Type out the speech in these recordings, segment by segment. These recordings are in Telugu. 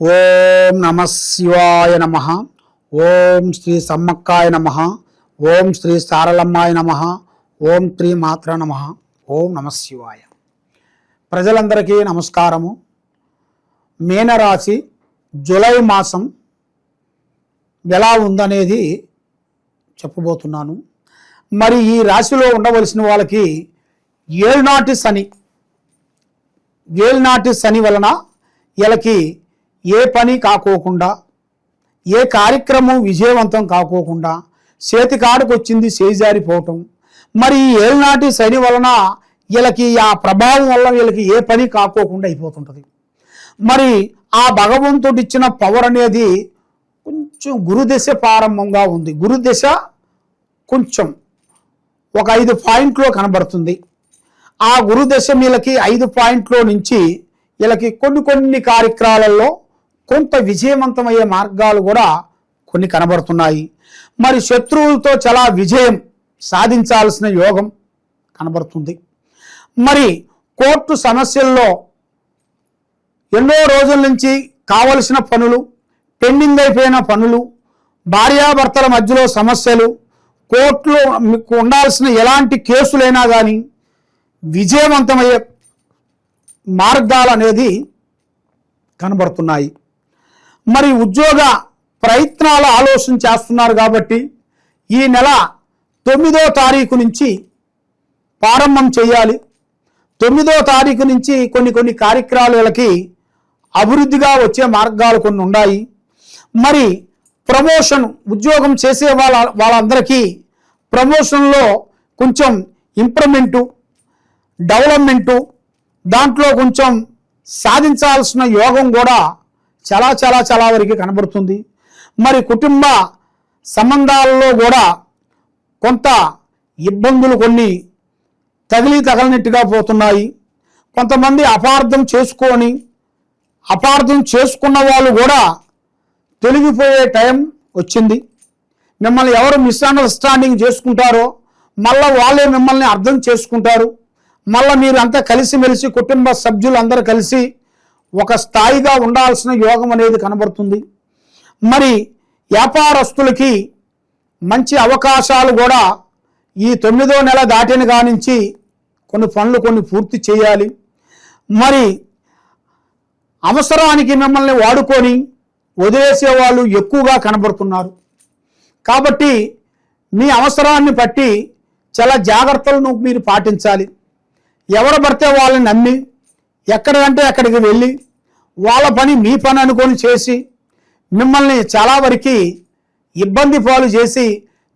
ఓం నమ శివాయ నమ. ఓం శ్రీ సమ్మక్కాయ నమ. ఓం శ్రీ సారలమ్మాయ నమ. ఓం శ్రీ మాత్ర నమ. ఓం నమ శివాయ. ప్రజలందరికీ నమస్కారము. మీనరాశి జూలై మాసం ఎలా ఉందనేది చెప్పబోతున్నాను. మరి ఈ రాశిలో ఉండవలసిన వాళ్ళకి ఏಳ್నాటి శని ఏళ్నాటి శని వలన వీళ్ళకి ఏ పని కాకోకుండా ఏ కార్యక్రమం విజయవంతం కాకోకుండా చేతి కాడుకు వచ్చింది చేజారిపోవటం. మరి ఈ ఏళ్ళనాటి శని వలన వీళ్ళకి ఆ ప్రభావం వల్ల వీళ్ళకి ఏ పని కాకోకుండా అయిపోతుంటుంది. మరి ఆ భగవంతుడు ఇచ్చిన పవర్ అనేది కొంచెం గురుదశ ప్రారంభంగా ఉంది. గురుదశ కొంచెం ఒక ఐదు పాయింట్లో కనబడుతుంది. ఆ గురుదశ వీళ్ళకి ఐదు పాయింట్లో నుంచి వీళ్ళకి కొన్ని కొన్ని కార్యక్రమాలలో కొంత విజయవంతమయ్యే మార్గాలు కూడా కొన్ని కనబడుతున్నాయి. మరి శత్రువులతో చాలా విజయం సాధించాల్సిన యోగం కనబడుతుంది. మరి కోర్టు సమస్యల్లో ఎన్నో రోజుల నుంచి కావలసిన పనులు పెండింగ్ అయిపోయిన పనులు భార్యాభర్తల మధ్యలో సమస్యలు కోర్టులో మీకు ఉండాల్సిన ఎలాంటి కేసులైనా కానీ విజయవంతమయ్యే మార్గాలు అనేది కనబడుతున్నాయి. మరి ఉద్యోగ ప్రయత్నాలు ఆలోచన చేస్తున్నారు కాబట్టి ఈ నెల తొమ్మిదో తారీఖు నుంచి ప్రారంభం చేయాలి. తొమ్మిదో తారీఖు నుంచి కొన్ని కొన్ని కార్యక్రమాలకి అభివృద్ధిగా వచ్చే మార్గాలు కొన్ని ఉన్నాయి. మరి ప్రమోషన్ ఉద్యోగం చేసే వాళ్ళ వాళ్ళందరికీ ప్రమోషన్లో కొంచెం ఇంప్రూవ్మెంటు డెవలప్మెంటు దాంట్లో కొంచెం సాధించాల్సిన యోగం కూడా చాలా చాలా చాలా వరకు కనబడుతుంది. మరి కుటుంబ సంబంధాలలో కూడా కొంత ఇబ్బందులు కొన్ని తగిలి తగలనట్టుగా పోతున్నాయి. కొంతమంది అపార్థం చేసుకొని అపార్థం చేసుకున్న వాళ్ళు కూడా తొలగిపోయే టైం వచ్చింది. మిమ్మల్ని ఎవరు మిస్అండర్స్టాండింగ్ చేసుకుంటారో మళ్ళీ వాళ్ళే మిమ్మల్ని అర్థం చేసుకుంటారు. మళ్ళీ మీరు అంతా కలిసిమెలిసి కుటుంబ సభ్యులు అందరూ కలిసి ఒక స్థాయిగా ఉండాల్సిన యోగం అనేది కనబడుతుంది. మరి వ్యాపారస్తులకి మంచి అవకాశాలు కూడా ఈ తొమ్మిదో నెల దాటిన కానించి కొన్ని పనులు కొన్ని పూర్తి చేయాలి. మరి అవసరానికి మిమ్మల్ని వాడుకొని వదిలేసే వాళ్ళు ఎక్కువగా కనబడుతున్నారు. కాబట్టి మీ అవసరాన్ని బట్టి చాలా జాగ్రత్తలను మీరు పాటించాలి. ఎవరు పడితే వాళ్ళని నమ్మి ఎక్కడికంటే అక్కడికి వెళ్ళి వాళ్ళ పని మీ పని అనుకొని చేసి మిమ్మల్ని చాలా వరకు ఇబ్బంది పాలు చేసి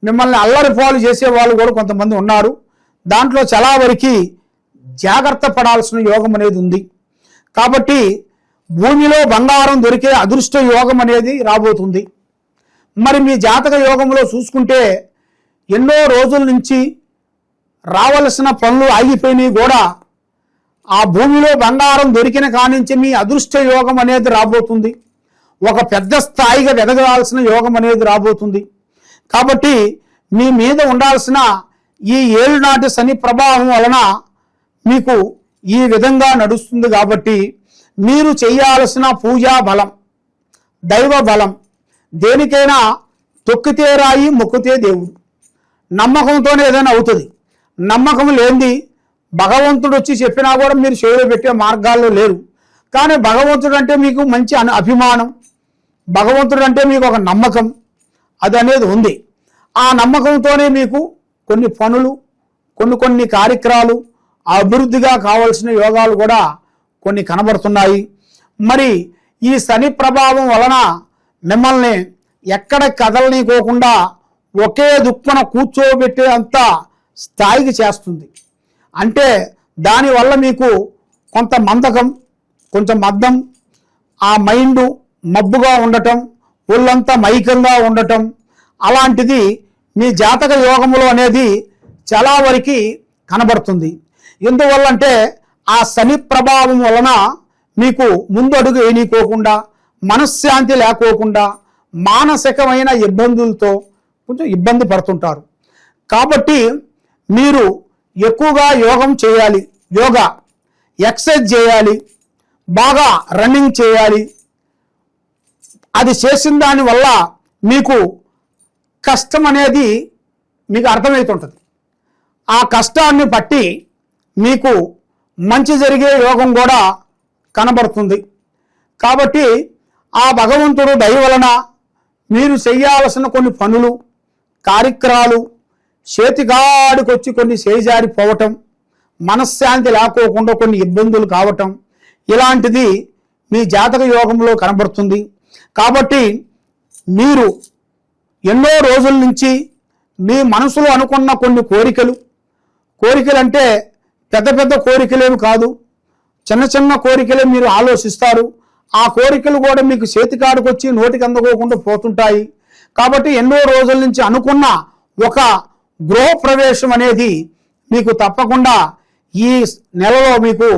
మిమ్మల్ని అల్లరి పాలు చేసే వాళ్ళు కూడా కొంతమంది ఉన్నారు. దాంట్లో చాలా వరకు జాగ్రత్త పడాల్సిన యోగం అనేది ఉంది. కాబట్టి భూమిలో బంగారం దొరికే అదృష్ట యోగం అనేది రాబోతుంది. మరి మీ జాతక యోగంలో చూసుకుంటే ఎన్నో రోజుల నుంచి రావలసిన పనులు ఆగిపోయినాయి కూడా ఆ భూమిలో బంగారం దొరికిన కానించి మీ అదృష్ట యోగం అనేది రాబోతుంది. ఒక పెద్ద స్థాయిగా వెదగాల్సిన యోగం అనేది రాబోతుంది. కాబట్టి మీ మీద ఉండాల్సిన ఈ ఏడు నాటి శని ప్రభావం వలన మీకు ఈ విధంగా నడుస్తుంది కాబట్టి మీరు చేయాల్సిన పూజా బలం దైవ బలం దేనికైనా తొక్కితే రాయి మొక్కితే దేవుడు. నమ్మకంతోనే ఏదైనా అవుతుంది. నమ్మకం లేనిది భగవంతుడు వచ్చి చెప్పినా కూడా మీరు చెవిలో పెట్టే మార్గాల్లో లేరు. కానీ భగవంతుడు అంటే మీకు మంచి అను అభిమానం. భగవంతుడు అంటే మీకు ఒక నమ్మకం. అది అనేది ఉంది. ఆ నమ్మకంతోనే మీకు కొన్ని పనులు కొన్ని కొన్ని కార్యక్రమాలు అభివృద్ధిగా కావలసిన యోగాలు కూడా కొన్ని కనబడుతున్నాయి. మరి ఈ శని ప్రభావం వలన మిమ్మల్ని ఎక్కడ కదలనీకోకుండా ఒకే దుక్కున కూర్చోబెట్టే అంత స్థాయికి చేస్తుంది. అంటే దానివల్ల మీకు కొంత మందకం కొంచెం మద్దం ఆ మైండ్ మబ్బుగా ఉండటం ఒళ్ళంతా మైకంగా ఉండటం అలాంటిది మీ జాతక యోగములు అనేది చాలా వరకు కనబడుతుంది. ఎందువల్లంటే ఆ శని ప్రభావం వలన మీకు ముందు అడుగు మనశ్శాంతి లేకోకుండా మానసికమైన ఇబ్బందులతో కొంచెం ఇబ్బంది పడుతుంటారు. కాబట్టి మీరు ఎక్కువగా యోగం చేయాలి. యోగా ఎక్సర్సైజ్ చేయాలి. బాగా రన్నింగ్ చేయాలి. అది చేసిన దానివల్ల మీకు కష్టం అనేది మీకు అర్థమవుతుంటుంది. ఆ కష్టాన్ని బట్టి మీకు మంచి జరిగే యోగం కూడా కనబడుతుంది. కాబట్టి ఆ భగవంతుడు దయ వలన మీరు చేయాల్సిన కొన్ని పనులు కార్యక్రమాలు చేతిగాడికొచ్చి కొన్ని చేజారిపోవటం మనశ్శాంతి లేకోకుండా కొన్ని ఇబ్బందులు కావటం ఇలాంటిది మీ జాతక యోగంలో కనబడుతుంది. కాబట్టి మీరు ఎన్నో రోజుల నుంచి మీ మనసులో అనుకున్న కొన్ని కోరికలు కోరికలు అంటే పెద్ద పెద్ద కోరికలేమి కాదు. చిన్న చిన్న కోరికలే మీరు ఆలోచిస్తారు. ఆ కోరికలు కూడా మీకు చేతికాడికొచ్చి నోటికి అందుకోకుండా పోతుంటాయి. కాబట్టి ఎన్నో రోజుల నుంచి అనుకున్న ఒక గృహప్రవేశం అనేది మీకు తప్పకుండా ఈ నెలలో మీకు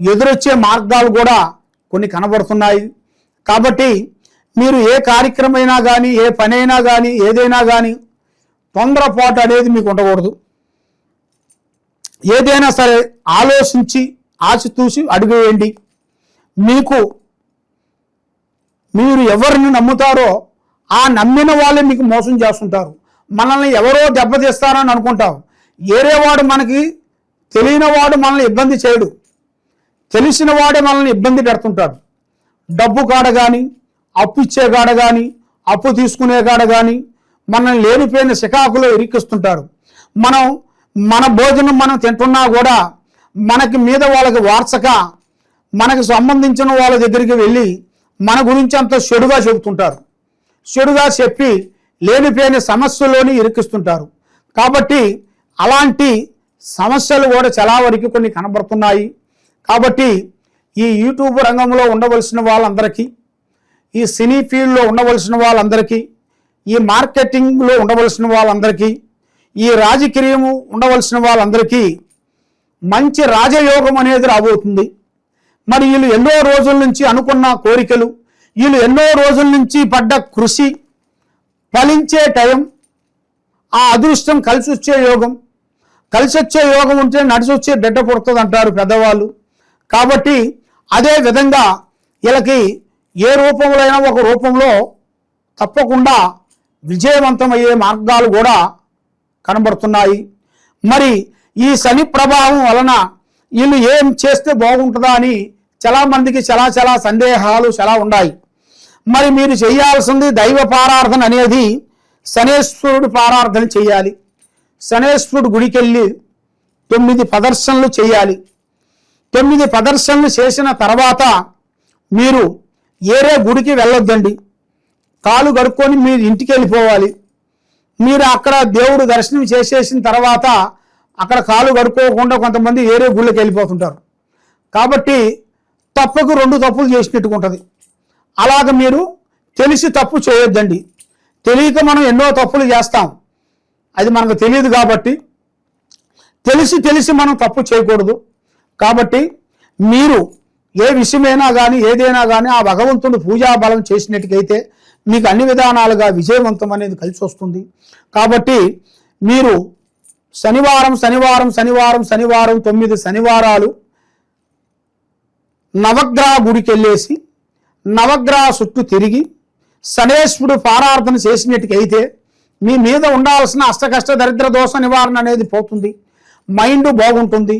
ఎదురొచ్చే మార్గాలు కూడా కొన్ని కనబడుతున్నాయి. కాబట్టి మీరు ఏ కార్యక్రమైనా కానీ ఏ పనైనా కానీ ఏదైనా కానీ తొందరపాటు అనేది మీకు ఉండకూడదు. ఏదైనా సరే ఆలోచించి ఆచితూసి అడుగు వేయండి మీకు మీరు ఎవరిని నమ్ముతారో ఆ నమ్మిన వాళ్ళే మీకు మోసం చేస్తుంటారు. మనల్ని ఎవరో దెబ్బతీస్తారని అనుకుంటాం ఏరేవాడు మనకి తెలియని వాడు మనల్ని ఇబ్బంది చేయడు. తెలిసిన వాడే మనల్ని ఇబ్బంది పెడుతుంటాడు. డబ్బు కాడ కానీ అప్పు ఇచ్చే కాడ కానీ అప్పు తీసుకునే కాడ కానీ మనల్ని లేనిపోయిన శికాకులో ఇరికిస్తుంటారు మనం మన భోజనం మనం తింటున్నా కూడా మనకి మీద వాళ్ళకి వార్చక మనకు సంబంధించిన వాళ్ళ దగ్గరికి వెళ్ళి మన గురించి అంత చెడుగా చెబుతుంటారు. చెడుగా చెప్పి లేనిపోయిన సమస్యలోని ఇరికిస్తుంటారు. కాబట్టి అలాంటి సమస్యలు కూడా చాలా వరకు కొన్ని కనబడుతున్నాయి. కాబట్టి ఈ యూట్యూబ్ రంగంలో ఉండవలసిన వాళ్ళందరికీ ఈ సినీ ఫీల్డ్లో ఉండవలసిన వాళ్ళందరికీ ఈ మార్కెటింగ్లో ఉండవలసిన వాళ్ళందరికీ ఈ రాజకీయము ఉండవలసిన వాళ్ళందరికీ మంచి రాజయోగం అనేది రాబోతుంది. మరి వీళ్ళు ఎన్నో రోజుల నుంచి అనుకున్న కోరికలు వీళ్ళు ఎన్నో రోజుల నుంచి పడ్డ కృషి ఫలించే టైం ఆ అదృష్టం కలిసి వచ్చే యోగం. కలిసి వచ్చే యోగం ఉంటే నడిచి వచ్చే బిడ్డ పుడుతుంది అంటారు పెద్దవాళ్ళు. కాబట్టి అదే విధంగా వీళ్ళకి ఏ రూపంలో అయినా ఒక రూపంలో తప్పకుండా విజయవంతమయ్యే మార్గాలు కూడా కనబడుతున్నాయి. మరి ఈ శని ప్రభావం వలన వీళ్ళు ఏం చేస్తే బాగుంటుందా అని చాలా మందికి చాలా చాలా సందేహాలు చాలా ఉన్నాయి. మరి మీరు చేయాల్సింది దైవ పారార్థన అనేది శనేశ్వరుడు పారార్థన చేయాలి. శనేశ్వరుడు గుడికెళ్ళి తొమ్మిది ప్రదర్శనలు చేయాలి. తొమ్మిది ప్రదర్శనలు చేసిన తర్వాత మీరు ఏరే గుడికి వెళ్ళొద్దండి. కాలు కడుక్కొని మీరు ఇంటికి వెళ్ళిపోవాలి. మీరు అక్కడ దేవుడు దర్శనం చేసేసిన తర్వాత అక్కడ కాలు కడుక్కోకుండా కొంతమంది ఏరే గుళ్ళకి వెళ్ళిపోతుంటారు. కాబట్టి తప్పుకు రెండు తప్పులు చేసినట్టుకుంటుంది అలాగ మీరు తెలిసి తప్పు చేయొద్దండి. తెలియక మనం ఎన్నో తప్పులు చేస్తాం. అది మనకు తెలియదు కాబట్టి. తెలిసి తెలిసి మనం తప్పు చేయకూడదు. కాబట్టి మీరు ఏ విషయమైనా కానీ ఏదైనా కానీ ఆ భగవంతుడు పూజా బలం చేసినట్టుకైతే మీకు అన్ని విధానాలుగా విజయవంతం అనేది కలిసి వస్తుంది. కాబట్టి మీరు శనివారం శనివారం శనివారం శనివారం తొమ్మిది శనివారాలు నవగ్రహ గుడికి వెళ్ళేసి నవగ్రహ చుట్టూ తిరిగి శనేశ్వరుడు పారార్థన చేసినట్టుకైతే మీ మీద ఉండాల్సిన అష్టకష్ట దరిద్ర దోష నివారణ అనేది పోతుంది. మైండ్ బాగుంటుంది.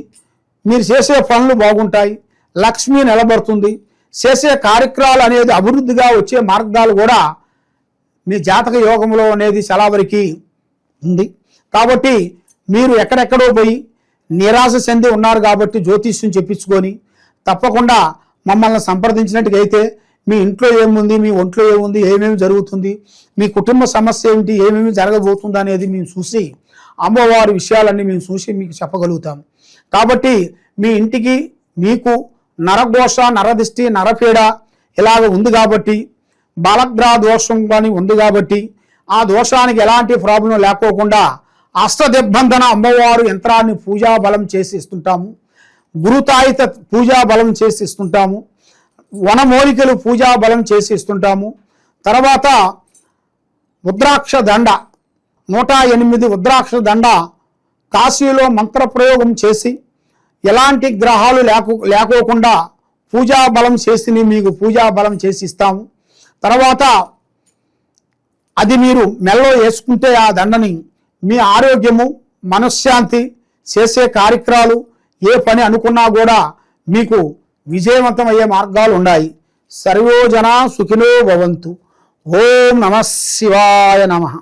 మీరు చేసే పనులు బాగుంటాయి. లక్ష్మి నిలబడుతుంది. చేసే కార్యక్రమాలు అనేది అభివృద్ధిగా వచ్చే మార్గాలు కూడా మీ జాతక యోగంలో అనేది చాలా వరకు ఉంది. కాబట్టి మీరు ఎక్కడెక్కడో పోయి నిరాశ చెంది ఉన్నారు కాబట్టి జ్యోతిష్యం చెప్పించుకొని తప్పకుండా మమ్మల్ని సంప్రదించినట్టుగైతే మీ ఇంట్లో ఏముంది మీ ఒంట్లో ఏముంది ఏమేమి జరుగుతుంది మీ కుటుంబ సమస్య ఏమిటి ఏమేమి జరగబోతుంది అనేది మేము చూసి అమ్మవారి విషయాలన్నీ మేము చూసి మీకు చెప్పగలుగుతాం. కాబట్టి మీ ఇంటికి మీకు నరఘోష నరదిష్టి నరపీడ ఇలాగ ఉంది కాబట్టి బాలగ్రహ దోషం కానీ ఉంది కాబట్టి ఆ దోషానికి ఎలాంటి ప్రాబ్లం లేకోకుండా అష్టదిబ్బంధన అమ్మవారు యంత్రాన్ని పూజా బలం చేసి ఇస్తుంటాము. గురుతాయిత పూజా బలం చేసి ఇస్తుంటాము. వనమూలికలు పూజా బలం చేసి ఇస్తుంటాము. తర్వాత రుద్రాక్ష దండ నూట ఎనిమిది రుద్రాక్ష దండ కాశీలో మంత్రప్రయోగం చేసి ఎలాంటి గ్రహాలు లేకు లేకోకుండా పూజా బలం చేసి మీకు పూజా బలం చేసి ఇస్తాము. తర్వాత అది మీరు మెల్లో వేసుకుంటే ఆ దండని మీ ఆరోగ్యము మనశ్శాంతి చేసే కార్యక్రమాలు ఏ పని అనుకున్నా కూడా మీకు విజయవంతం అయ్యే మార్గాలు ఉన్నాయి. సర్వోజన సుఖినో భవంతు. ఓం నమ శివాయ నమః.